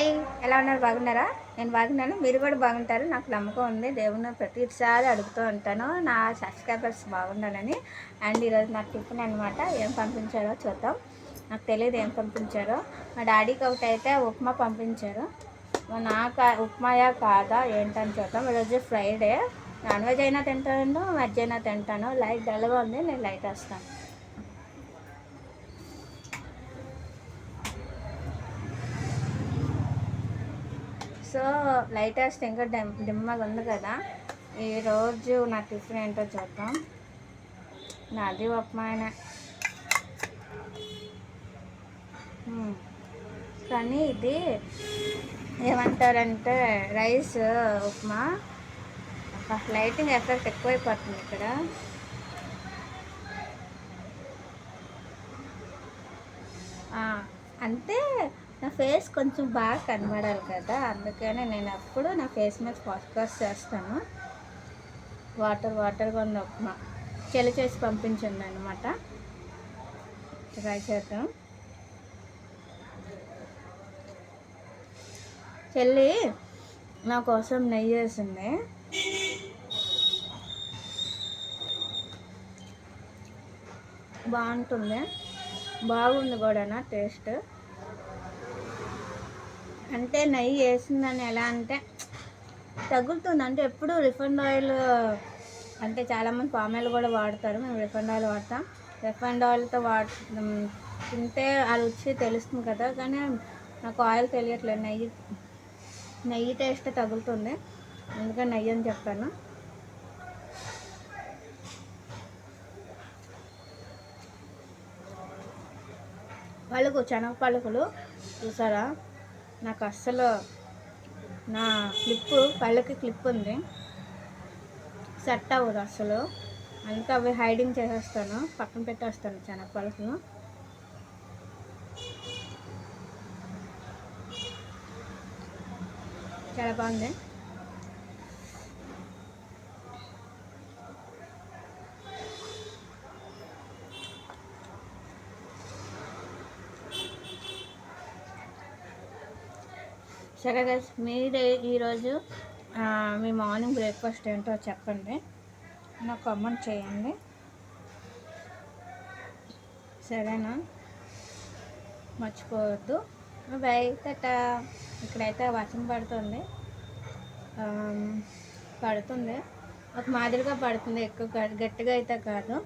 Hi ఎలా ఉన్నారు? బాగున్నారా? నేను బాగున్నాను మీరు కూడా బాగుంటారు. నాకు నమ్మకం ఉంది దేవుని ప్రతిసారి అడుగుతూ ఉంటాను. నా సబ్స్క్రైబర్స్ బాగుండాలని అండ్ ఈరోజు నాకు టిఫిన్ అనమాట ఏం పంపించారో చూద్దాం. నాకు తెలియదు ఏం పంపించారో. మా డాడీకి ఒకటి అయితే ఉప్మా పంపించారు. నాకు ఉప్మాయా కాదా ఏంటని చూద్దాం. ఈరోజు ఫ్రైడే. నాన్ వెజ్ అయినా తింటాను వెజ్ అయినా తింటాను. లైట్ డల్గా ఉంది నేను లైట్ వేస్తాను. సో లైట్ ఇంకా డిమ్ డిమ్మగా ఉంది కదా. ఈరోజు నా టిఫిన్ ఏంటో చూద్దాం. నాది ఉప్మానే. కానీ ఇది ఏమంటారంటే రైస్ ఉప్మా. లైటింగ్ ఎఫెక్ట్ ఎక్కువైపోతుంది ఇక్కడ. అంటే నా ఫేస్ కొంచెం బాగా కనబడాలి కదా అందుకనే నేను అప్పుడు నా ఫేస్ మీద ఫోకస్ చేస్తాను. వాటర్ వాటర్గా ఉన్న ఉప్మా చెల్లి చేసి పంపించండి అనమాట ట్రై చేద్దాం. చెల్లి నా కోసం నెయ్యి వేసింది. బాగుంటుంది. బాగుంది కూడా టేస్ట్? అంటే నెయ్యి వేసిందని ఎలా అంటే తగులుతుంది. అంటే ఎప్పుడు రిఫండ్ ఆయిల్ అంటే చాలామంది పామ్ ఆయిల్ కూడా వాడతారు. మేము రిఫండ్ ఆయిల్ వాడతాం. రిఫండ్ ఆయిల్తో వాడ తింటే ఆ రుచి తెలుస్తుంది కదా. కానీ నాకు ఆయిల్ తెలియట్లేదు. నెయ్యి నెయ్యి టేస్ట్ తగులుతుంది. అందుకని నెయ్యి అని చెప్పాను. పలుకు శనగ పలుకులు చూసారా? నాకు అస్సలు నా క్లిప్పు పళ్ళకి క్లిప్ ఉంది. సెట్ అవ్వదు అసలు అందుకే అవి హైడింగ్ చేసేస్తాను. పక్కన పెట్టేస్తాను చాలా పలుకులు చాలా బాగుంది. సరే గైస్ మీరు ఈరోజు మీ మార్నింగ్ బ్రేక్ఫాస్ట్ ఏంటో చెప్పండి. నాకు అమౌంట్ చేయండి. సరేనా? మర్చిపోవద్దు. బై ఇక్కడైతే వర్షం పడుతుంది. పడుతుంది. ఒక మాదిరిగా పడుతుంది ఎక్కువ గ- గట్టిగా అయితే కాదు.